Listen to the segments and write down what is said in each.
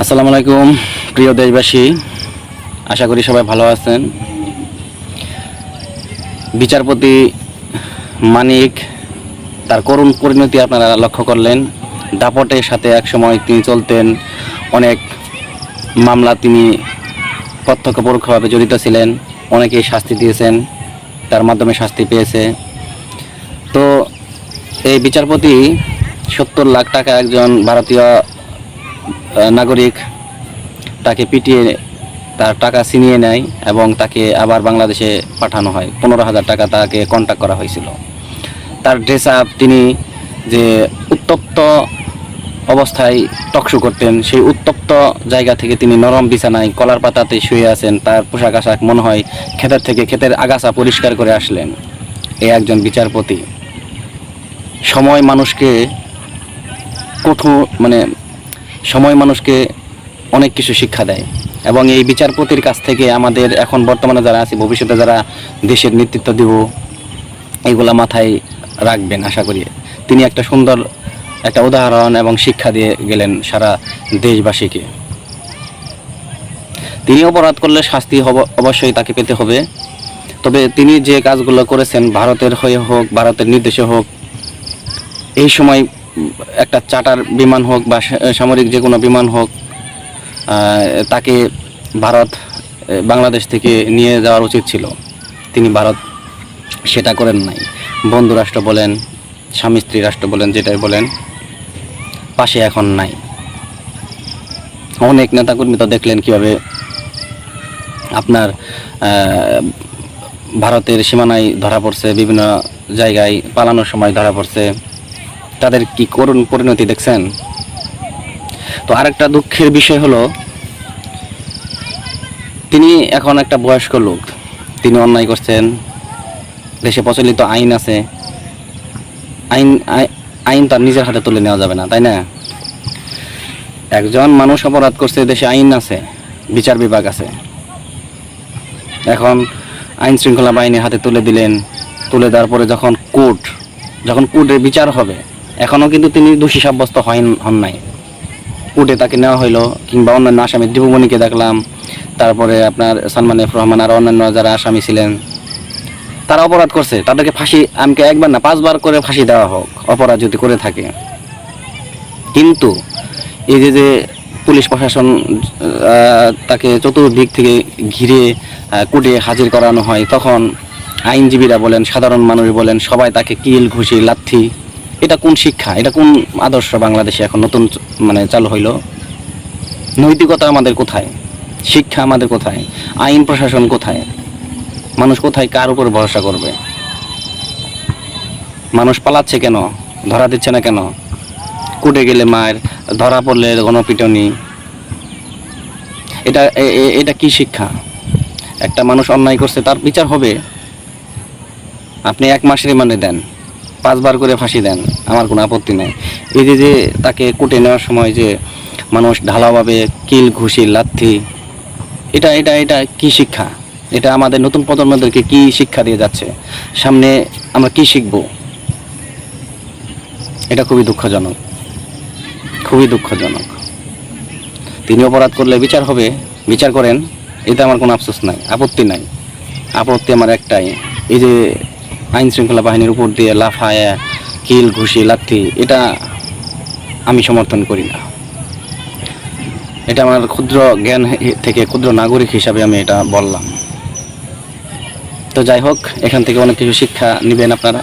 আসসালামু আলাইকুম, প্রিয় দেশবাসী। আশা করি সবাই ভালো আছেন। বিচারপতি মানিক তার করুণ পরিণতি আপনারা লক্ষ্য করলেন। দাপটের সাথে একসময় তিনি চলতেন। অনেক মামলা তিনি প্রত্যক্ষ পরোক্ষভাবে জড়িত ছিলেন। অনেকেই শাস্তি দিয়েছেন, তার মাধ্যমে শাস্তি পেয়েছে। তো এই বিচারপতি সত্তর লাখ টাকা একজন ভারতীয় নাগরিক তাকে পিটিয়ে, তার টাকা ছিনিয়ে নেয় এবং তাকে আবার বাংলাদেশে পাঠানো হয়। পনেরো হাজার টাকা তাকে কন্ট্যাক্ট করা হয়েছিল। তার ড্রেস আপ তিনি যে উত্তপ্ত অবস্থায় টকশো করতেন, সেই উত্তপ্ত জায়গা থেকে তিনি নরম বিছানায় কলার পাতাতে শুয়ে আছেন। তার পোশাক আশাক মনে হয় ক্ষেতের থেকে ক্ষেতের আগাছা পরিষ্কার করে আসলেন। এ একজন বিচারপতি। সময় মানুষকে কঠোর মানে সময় মানুষকে অনেক কিছু শিক্ষা দেয় এবং এই বিচারপতির কাছ থেকে আমাদের এখন বর্তমানে যারা আছে, ভবিষ্যতে যারা দেশের নেতৃত্ব দিব, এগুলা মাথায় রাখবেন আশা করি। তিনি একটা সুন্দর একটা উদাহরণ এবং শিক্ষা দিয়ে গেলেন সারা দেশবাসীকে। তিনি অপরাধ করলে শাস্তি অবশ্যই তাকে পেতে হবে। তবে তিনি যে কাজগুলো করেছেন, ভারতের হয়ে হোক, ভারতের নির্দেশে হোক, এই সময় একটা চার্টার বিমান হোক বা সামরিক যে কোনো বিমান হোক তাকে ভারত বাংলাদেশ থেকে নিয়ে যাওয়ার উচিত ছিল। তিনি ভারত সেটা করেন নাই। বন্ধু রাষ্ট্র বলেন, স্বামী স্ত্রী রাষ্ট্র বলেন, যেটাই বলেন, পাশে এখন নাই। অনেক নেতাকর্মী তো দেখলেন কীভাবে আপনার ভারতের সীমানায় ধরা পড়ছে, বিভিন্ন জায়গায় পালানোর সময় ধরা পড়ছে। তাদের কি করুণ পরিণতি দেখছেন? তো আরেকটা দুঃখের বিষয় হলো, তিনি এখন একটা বয়স্ক লোক। তিনি অন্যায় করছেন, দেশে প্রচলিত আইন আছে। আইন, আই- আইন তার নিজের হাতে তুলে নেওয়া যাবে না, তাই না? একজন মানুষ অপরাধ করছে, দেশে আইন আছে, বিচার বিভাগ আছে। এখন আইন শৃঙ্খলা বাহিনীর হাতে তুলে দিলেন, তুলে দেওয়ার পরে যখন কোর্ট, যখন কোর্টে বিচার হবে এখনও কিন্তু তিনি দোষী সাব্যস্ত হন হন নাই। কোর্টে তাকে নেওয়া হইল, কিংবা অন্যান্য আসামি দীপুমণিকে দেখলাম। তারপরে আপনার সালমান এফ রহমান আর অন্যান্য যারা আসামি ছিলেন, তারা অপরাধ করছে। তাদেরকে ফাঁসি, আমাকে একবার না, পাঁচবার করে ফাঁসি দেওয়া হোক, অপরাধ যদি করে থাকে। কিন্তু এই যে যে পুলিশ প্রশাসন তাকে চতুর্দিক থেকে ঘিরে কোর্টে হাজির করানো হয়, তখন আইনজীবীরা বলেন, সাধারণ মানুষ বলেন, সবাই তাকে কিল, ঘুষি, লাথি এটা কোন শিক্ষা? এটা কোন আদর্শ বাংলাদেশে এখন নতুন মানে চালু হইল? নৈতিকতা আমাদের কোথায়? শিক্ষা আমাদের কোথায়? আইন প্রশাসন কোথায়? মানুষ কোথায় কার উপর ভরসা করবে? মানুষ পালাচ্ছে কেন? ধরা দিচ্ছে না কেন? কুটে গেলে মায়ের, ধরা পড়লে গণপিটনি। এটা এটা কি শিক্ষা? একটা মানুষ অন্যায় করছে, তার বিচার হবে? আপনি এক মাস রিমান্ডে দেন। পাঁচবার করে ফাঁসি দেন, আমার কোনো আপত্তি নেই। এই যে যে তাকে কুটে নেওয়ার সময় যে মানুষ ঢালাভাবে কিল, ঘুষি, লাথি, এটা এটা এটা কি শিক্ষা? এটা আমাদের নতুন প্রজন্মদেরকে কি শিক্ষা দিয়ে যাচ্ছে? সামনে আমরা কি শিখব? এটা খুবই দুঃখজনক। খুবই দুঃখজনক। তিনি অপরাধ করলে বিচার হবে, বিচার করেন, এতে আমার কোনো আফসোস নাই, আপত্তি নাই। আপত্তি আমার একটাই, এই যে আইন শৃঙ্খলা বাহিনীর উপর দিয়ে লাফায়, কিল, ঘুষি, লাথি, এটা আমি সমর্থন করি না। এটা আমার ক্ষুদ্র জ্ঞান থেকে ক্ষুদ্র নাগরিক হিসাবে আমি এটা বললাম। তো যাই হোক, এখান থেকে অনেক কিছু শিক্ষা নেবেন আপনারা।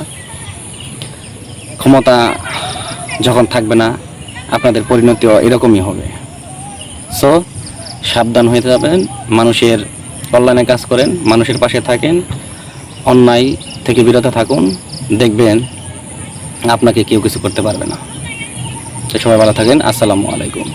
ক্ষমতা যখন থাকবে না, আপনাদের পরিণতিও এরকমই হবে। সো সাবধান হয়ে যাবেন, মানুষের কল্যাণে কাজ করেন, মানুষের পাশে থাকেন, অন্যায় থেকে বিরত থাকুন, দেখবেন আপনাকে কেউ কিছু করতে পারবে না। সবাই ভালো থাকেন, আসসালামু আলাইকুম।